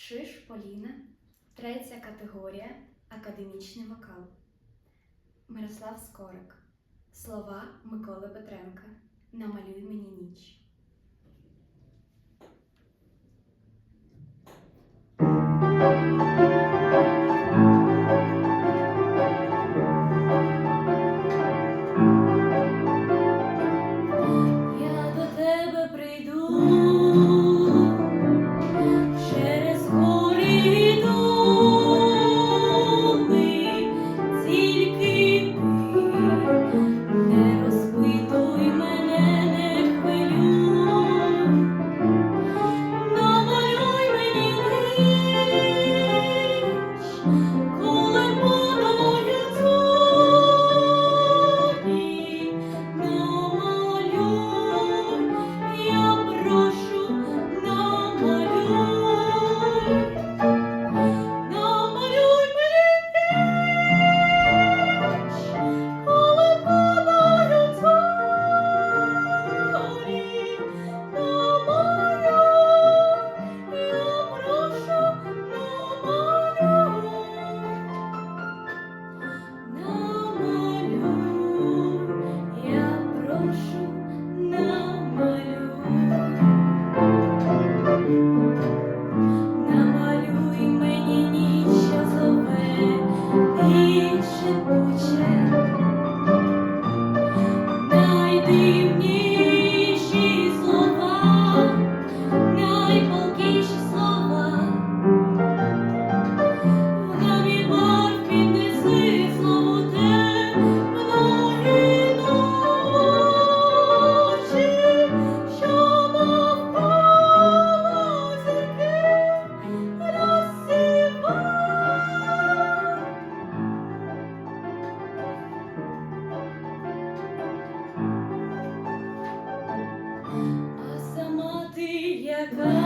Чиж Поліна, третя категорія академічний вокал. Мирослав Скорик. Слова Миколи Петренка. Намалюй мені ніч. 시작한